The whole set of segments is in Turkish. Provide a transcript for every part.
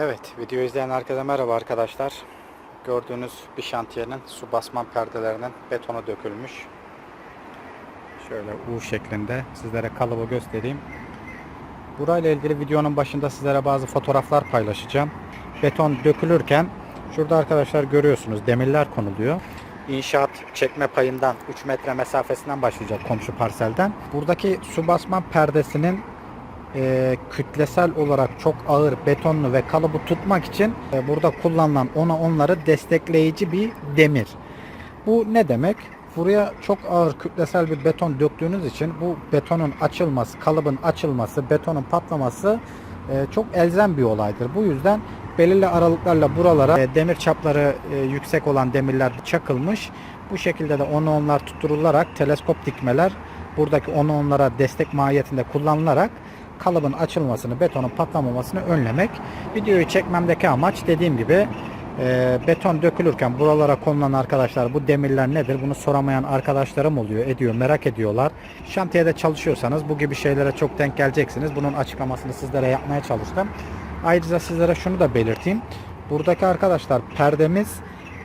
Evet, video izleyen herkese merhaba arkadaşlar. Gördüğünüz bir şantiyenin su basman perdelerinin betonu dökülmüş. Şöyle U şeklinde sizlere kalıbı göstereyim. Burayla ilgili videonun başında sizlere bazı fotoğraflar paylaşacağım. Beton dökülürken şurada arkadaşlar görüyorsunuz demirler konuluyor. İnşaat çekme payından 3 metre mesafesinden başlayacak komşu parselden. Buradaki su basma perdesinin e, kütlesel olarak çok ağır betonlu ve kalıbı tutmak için e, burada kullanılan ona onları destekleyici bir demir. Bu ne demek? Buraya çok ağır kütlesel bir beton döktüğünüz için bu betonun açılması, kalıbın açılması, betonun patlaması e, çok elzem bir olaydır. Bu yüzden belirli aralıklarla buralara e, demir çapları e, yüksek olan demirler çakılmış. Bu şekilde de onu onlar tutturularak teleskop dikmeler buradaki onu onlara destek mahiyetinde kullanılarak kalıbın açılmasını, betonun patlamamasını önlemek. Videoyu çekmemdeki amaç dediğim gibi e, beton dökülürken buralara konulan arkadaşlar bu demirler nedir? Bunu soramayan arkadaşlarım oluyor, ediyor, merak ediyorlar. Şantiyede çalışıyorsanız bu gibi şeylere çok denk geleceksiniz. Bunun açıklamasını sizlere yapmaya çalıştım. Ayrıca sizlere şunu da belirteyim. Buradaki arkadaşlar perdemiz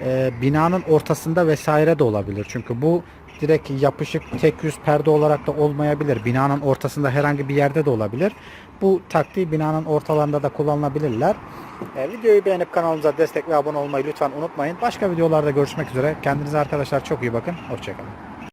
e, binanın ortasında vesaire de olabilir. Çünkü bu direkt yapışık tek yüz perde olarak da olmayabilir. Binanın ortasında herhangi bir yerde de olabilir. Bu taktiği binanın ortalarında da kullanılabilirler. E, videoyu beğenip kanalımıza destek ve abone olmayı lütfen unutmayın. Başka videolarda görüşmek üzere. Kendinize arkadaşlar çok iyi bakın. Hoşçakalın.